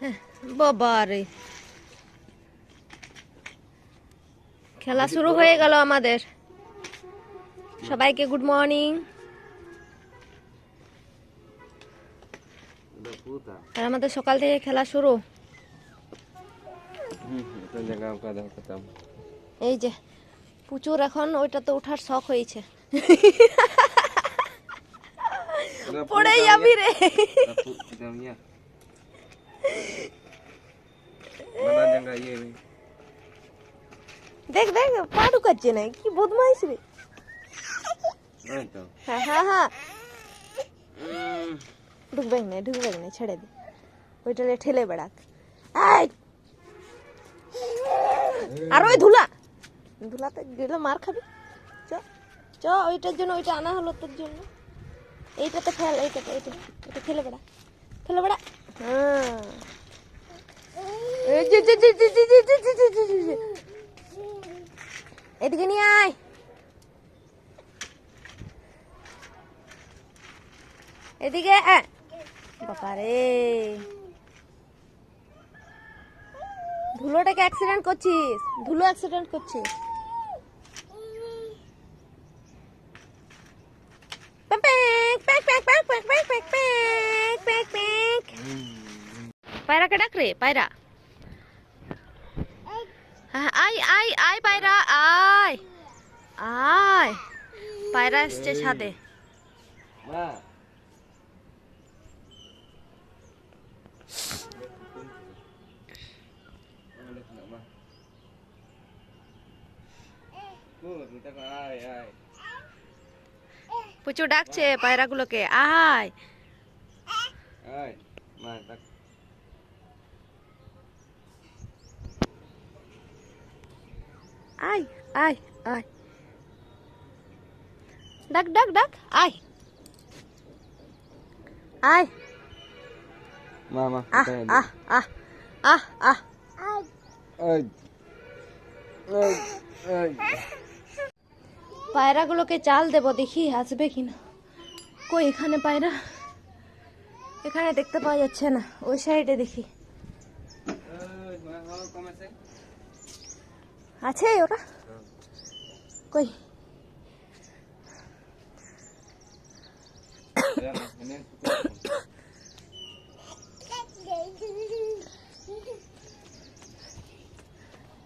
হ্যাঁ, বাবা খেলা শুরু হয়ে গেল আমাদের। সবাইকে গুড মর্নিং আর আমাদের সকাল থেকে খেলা শুরু। এই যে প্রচুর এখন ওইটাতে ওঠার শখ হয়েছে। পড়ে যাবি রে। बना देगा ये भी देख देख पाडू कच्चे नहीं कि बदमाश रे नहीं तो हाँ हाँ हाँ ढुक बैग नहीं ढुक बैग नहीं छड़े दे ওইটালে ঠেলে বেড়াক আর ওই ধুলা ধুলাতে গেলে মার খাবি চ চ ওইটার জন্য ওইটা আনা হলো তোর জন্য এইটাতে ফেল এইটাতে এইটা এটা ফেলে বেড়া তাহলে বড়া এদিকে নিয়ে আয় এদিকে বাপারে ধুলোটাকে অ্যাক্সিডেন্ট করছিস ধুলো অ্যাক্সিডেন্ট করছিস Bang, প্যাক bang, bang, bang, প্যাক bang, bang. প্যাক, প্যাক। ডাক রে পায়রা আয় আয় আয় পায়রা আয় আয় পায়রা এসছে ছাদে। প্রচুর ডাকছে পায়রাগুলোকে। আয়। Alright, mine back. Ai, ai, ai. Duck, duck, duck. Ai. Ai. Mama. Ah, ah, ah, ah, ah. Ai. Ai. Ai. পায়রাগুলোকে চাল দেব দেখি আসবে কিনা কই এখানে পায়রা এখানে দেখতে পাওয়া যাচ্ছে না ওই সাইডে দেখি। আছে ওরা কই?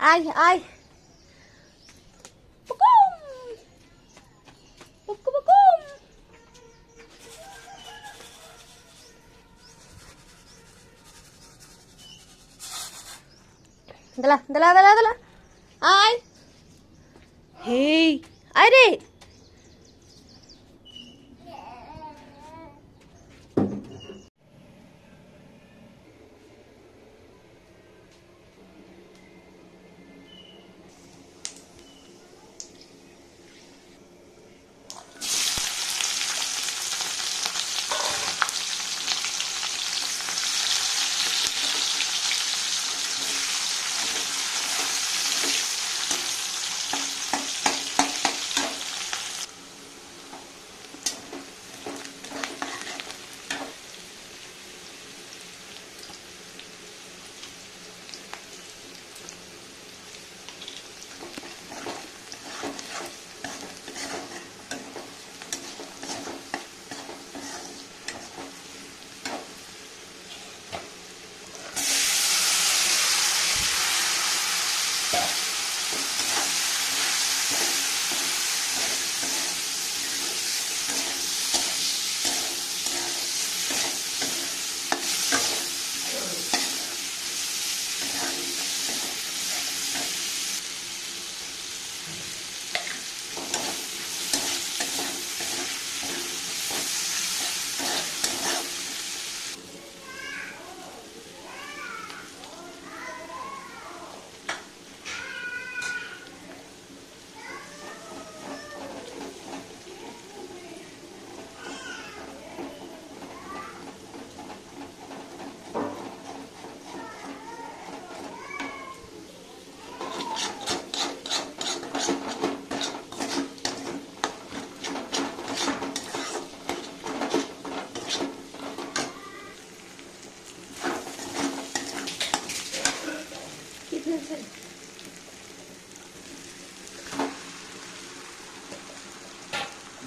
আয় আয়। দলা দালা দালা দালা আয় হেই আয়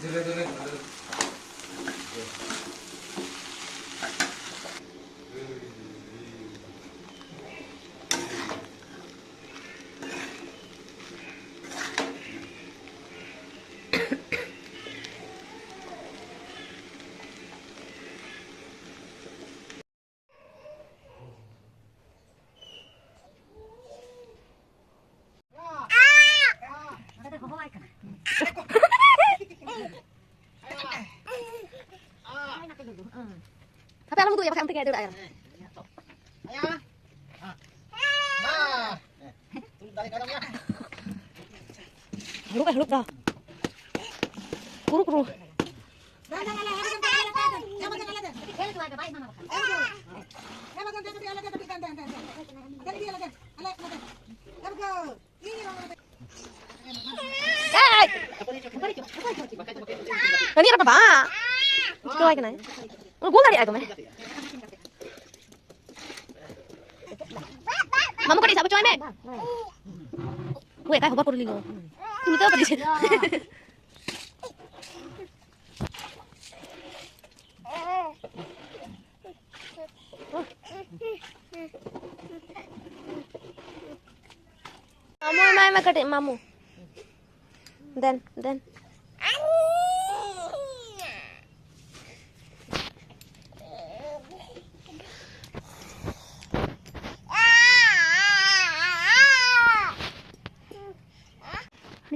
ধীরে ধীরে kayak dulu air. Ini apa, Pak? Itu lagi nanya. Gua dari agama. meh. Mama kok disapu coy meh? Gue kayak khबर পড়লি গো তুমি তো পারিস মামু মাই মা কাটে মামু দেন দেন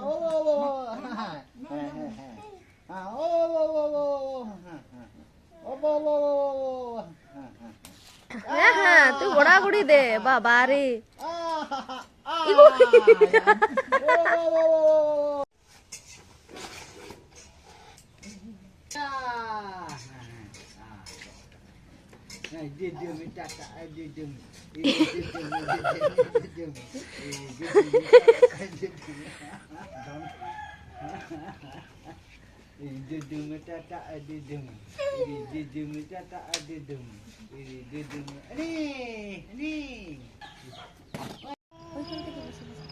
oh. হ্যাঁ হ্যাঁ তুই ঘোড়াঘুড়ি দে বাবা রে Ididum tata adidum. Ididum tata adidum. Ididum. Ani! Ani! Ay,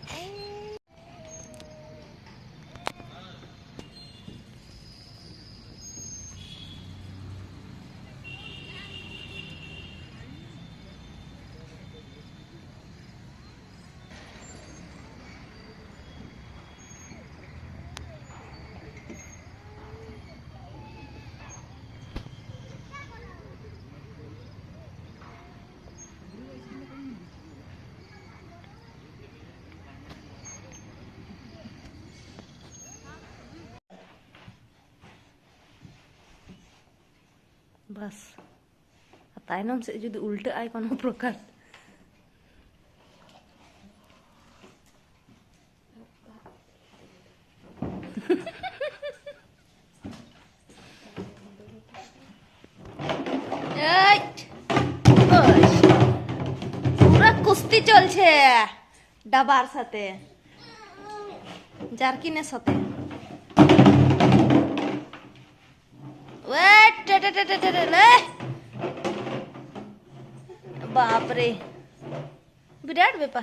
যদি উল্টে আয় কোনো প্রকার কুস্তি চলছে। ডাবার সাথে। জার্কিনের সাথে। बाप रे। विराट बेपा